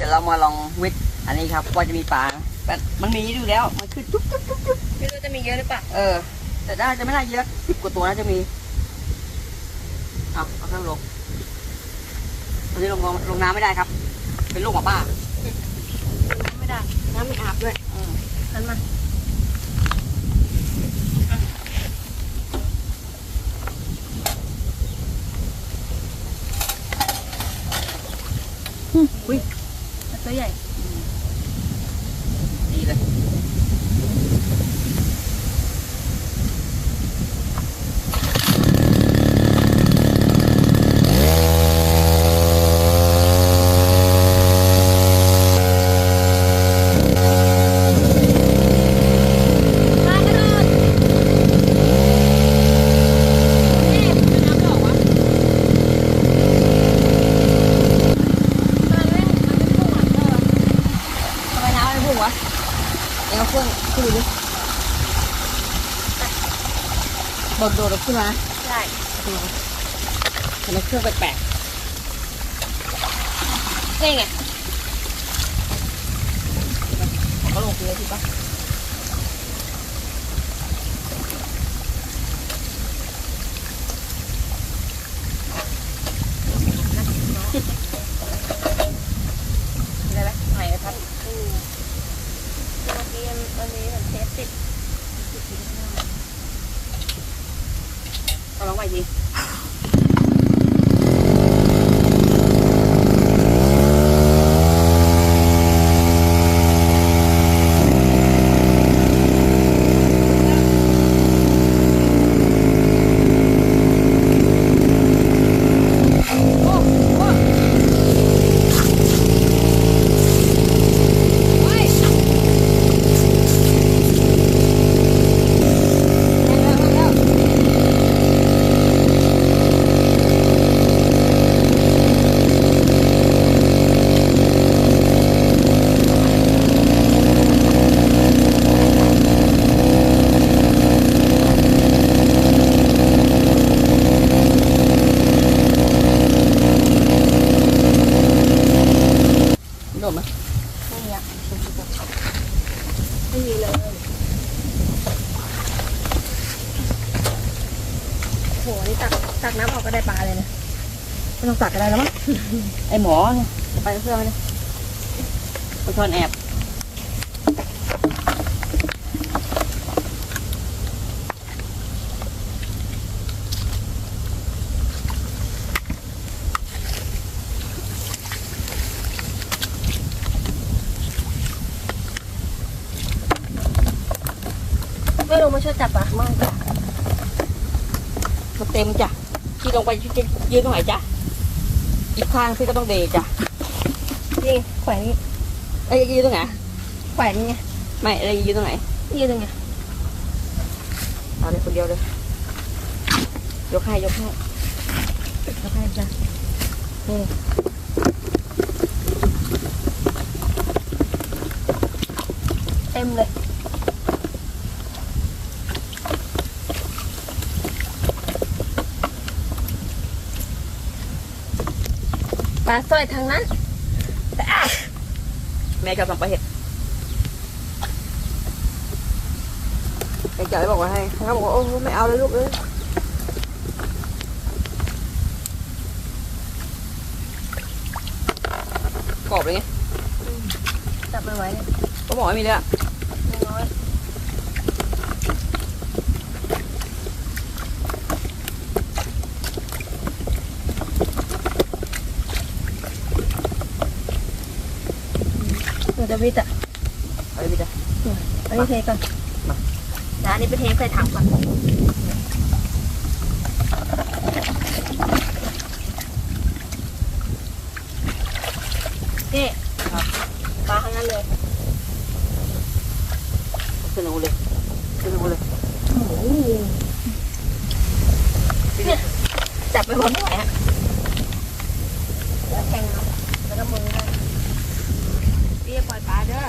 ดี๋ยวเรามาลองวิทย์อันนี้ครับว่าจะมีปลาแต่มันมีอยู่แล้วมันคือจุ๊บจุ๊บจุ๊บจุ๊บไม่รู้จะมีเยอะหรือเปล่าเออ แต่น่าจะไม่น่าเยอะสิบกว่าตัวน่าจะมีเอาเอาเครื่องลงตอนนี้ลงลงน้ำไม่ได้ครับ เป็นลูกหมาป้าไม่ได้น้ำไม่อาบด้วยอืมทันมาอุ้ย ตัวใหญ่ ดีเลย ปลากระโดดนี่น้ำหรอวะมันไม่มันไม่พุ่งอะเออ ทำไมน้ำไม่พุ่งวะเอ็งเอาเครื่อง ขึ้นดูดิโดดโดดขึ้นมาใช่ทำไมเครื่องแปลกนี่ไงๆผมก็ลงเกลือถูกปะ ได้ไหมไหนครับอืมเมื่อกี้มันมีเหมือนเท สติดเอาลองไหวดี ดไหมไม่มีอะไม่มีเลยโหนี่ตักตักน้ำออกก็ได้ปลาเลยนะไม่ต้องตักก็ได้แล้วมั้งไอหมอเนี่ยจะไปกับเครื่องเลยมันชอนแอบ ไม่ลงมาช่วยจับอะไม่จ้ะมันเต็มจ้ะที่ลงไปจะยืนตรงไหนจ้ะอีกข้างพี่ก็ต้องเดจ้ะนี่แขวนนี่ไอ้ยยืนตรงไหนแขวนนี่ไงไม่อะไรยืนตรงไหนยืนตรงไงเอาเลยคนเดียวเลยยกให้ยกให้ยกให้จ้ะนี่เต็มเลย ปลาสร้อยทางนั้นอะแม่จะสั่งปลาเห็ดไอ้จ๋าบอกว่าให้เขาบอกว่าโอ้ไม่เอาเลยลูกเอ้ยกรอบเลยไงจับไปไว้เนี่ยก็บอกไม่มีเลยอะ เดี๋ยวจะวิทย์อะเอาเลยพี่จ้ะอันนี้เทก่อนมาเดี๋ยวอันนี้ไปเทใส่ถังก่อนนี่ปลาทั้งนั้นเลยขึ้นเอาเลยขึ้นเอาเลยเนี่ยจับไปหมดไม่ไหวอะแล้วแทงเอาแล้วก็มือได้พี่จะ ปล่อยปลาเด้อ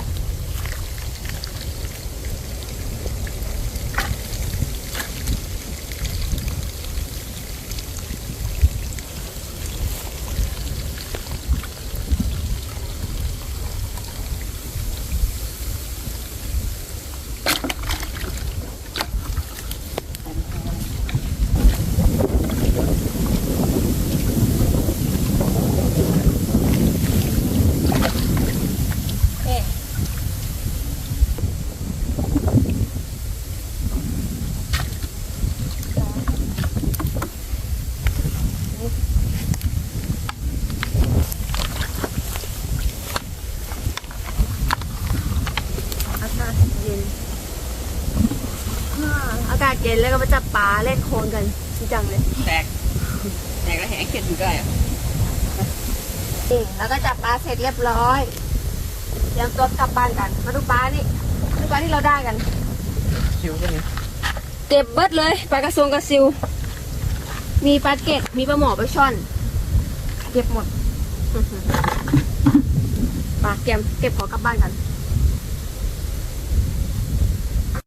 ย็นอากาศเย็นแล้วก็มาจับปลาเล่นโคลนกันจริงจังเลย แตก แตกแล้วแหงเข็ดอยู่ได้อะงแล้วก็จับปลาเสร็จเรียบร้อยเตรียมตัวกลับบ้านกัน มาดูปลานี่ดูปลาที่เราได้กันซิวก็มีเก็บเบิดเลยปลากระทงกระซิว มีปลาเก็ดมีปลาหมอปลาช่อน เก็บหมดปลาเก็บเก็บของกลับบ้านกัน